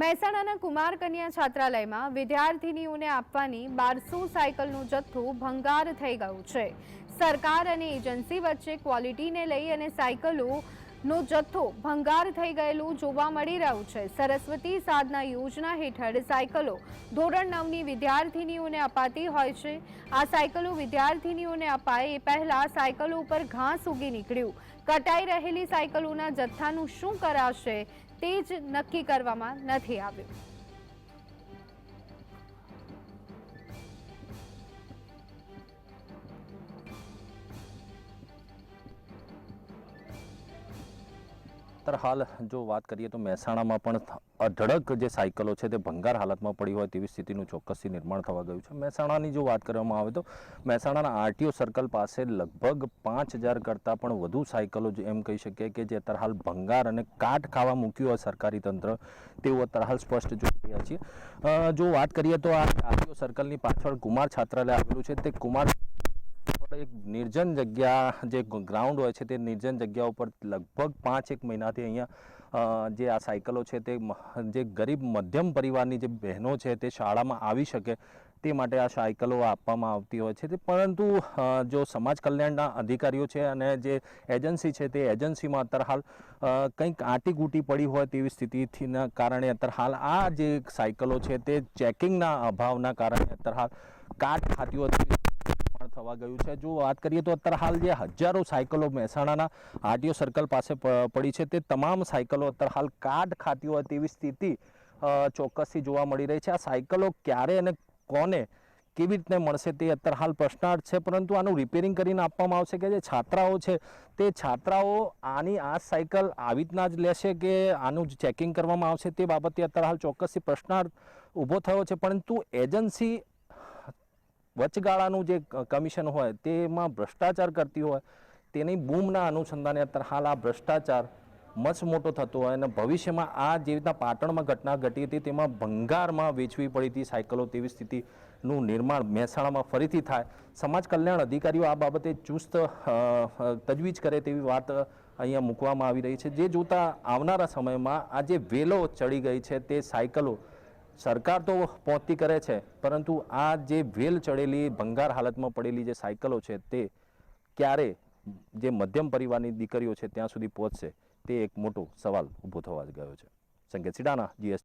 મહેસાણાના કુમાર કન્યા છાત્રાલયમાં વિદ્યાર્થિનીઓને આપવાની બારસો સાયકલનું જથ્થું ભંગાર થઈ ગયું છે. સરકાર અને એજન્સી વચ્ચે ક્વોલિટીને લઈ અને સાયકલોનો જથ્થો ભંગાર થઈ ગયેલું જોવા મળી રહ્યું છે. સરસ્વતી સાધના યોજના હેઠળ સાયકલો ધોરણ નવની વિદ્યાર્થિનીઓને અપાતી હોય છે. આ સાયકલો વિદ્યાર્થિનીઓને અપાય એ પહેલાં સાયકલો ઉપર ઘાસ ઉગી નીકળ્યું. કટાઈ રહેલી સાયકલોના જથ્થાનું શું કરાશે? તે જ નક્કી કરવામાં નથી આવ્યું. અત્યારે હાલ જો વાત કરીએ તો મહેસાણામાં પણ અઢળક જે સાયકલો છે તે ભંગાર હાલતમાં પડી હોય તેવી સ્થિતિનું ચોક્કસથી નિર્માણ થવા ગયું છે. મહેસાણાની જો વાત કરવામાં આવે તો મહેસાણાના આરટીઓ સર્કલ પાસે લગભગ પાંચ હજાર કરતાં પણ વધુ સાયકલો એમ કહી શકીએ કે જે અત્યારે હાલ ભંગાર અને કાટ ખાવા મૂક્યું હોય સરકારી તંત્ર તેવું અત્યારે હાલ સ્પષ્ટ જોઈ રહ્યા છીએ. જો વાત કરીએ તો આ આરટીઓ સર્કલની પાછળ કુમાર છાત્રાલય આવેલું છે. તે કુમાર એક નિર્જન જગ્યા, જે ગ્રાઉન્ડ હોય છે તે નિર્જન જગ્યા ઉપર લગભગ પાંચ એક મહિનાથી અહીંયા જે આ સાયકલો છે તે જે ગરીબ મધ્યમ પરિવારની જે બહેનો છે તે શાળામાં આવી શકે તે માટે આ સાયકલો આપવામાં આવતી હોય છે. પરંતુ જો સમાજ કલ્યાણના અધિકારીઓ છે અને જે એજન્સી છે તે એજન્સીમાં અત્યારે હાલ કંઈક આંટીગૂટી પડી હોય તેવી સ્થિતિથીના કારણે અત્યારે હાલ આ જે સાયકલો છે તે ચેકિંગના અભાવના કારણે અત્યારે હાલ કાટ ખાતી હોય થવા ગયું છે. જો વાત કરીએ તો અત્યારે હાલ જે હજારો સાયકલો મહેસાણાના આરટીઓ સર્કલ પાસે પડી છે તે તમામ સાયકલો અત્યારે હાલ કાટ ખાતી હોય તેવી સ્થિતિ ચોક્કસથી જોવા મળી રહી છે. આ સાયકલો ક્યારે અને કોને કેવી રીતે મળશે તે અત્યારે હાલ પ્રશ્નાર્થ છે. પરંતુ આનું રિપેરિંગ કરીને આપવામાં આવશે કે જે છાત્રાઓ છે તે છાત્રાઓ આની આ સાયકલ આવી રીતના જ લેશે કે આનું ચેકિંગ કરવામાં આવશે તે બાબતે અત્યારે હાલ ચોક્કસથી પ્રશ્નાર્થ ઊભો થયો છે. પરંતુ એજન્સી વચગાળાનું જે કમિશન હોય, તેમાં ભ્રષ્ટાચાર કરતી હોય, તેની બૂમના અનુસંધાને અત્યારે હાલ આ ભ્રષ્ટાચાર મચ મોટો થતો હોય અને ભવિષ્યમાં આ જે રીતના પાટણમાં ઘટના ઘટી હતી, તેમાં ભંગારમાં વેચવી પડી હતી સાયકલો તેવી સ્થિતિનું નિર્માણ મહેસાણામાં ફરીથી થાય. સમાજ કલ્યાણ અધિકારીઓ આ બાબતે ચુસ્ત તજવીજ કરે તેવી વાત અહીંયા મૂકવામાં આવી રહી છે. જે જોતા આવનારા સમયમાં આ જે વેલો ચડી ગઈ છે, તે સાયકલો સરકાર તો પહોંચતી કરે છે, પરંતુ આ જે વેલ ચડેલી, ભંગાર હાલતમાં પડેલી જે સાયકલો છે, તે ક્યારે જે મધ્યમ પરિવારની દીકરીઓ છે, ત્યાં સુધી પહોંચશે, તે એક મોટો સવાલ ઊભો થવા જ ગયો છે. સંકેત સિડાના, જીએસ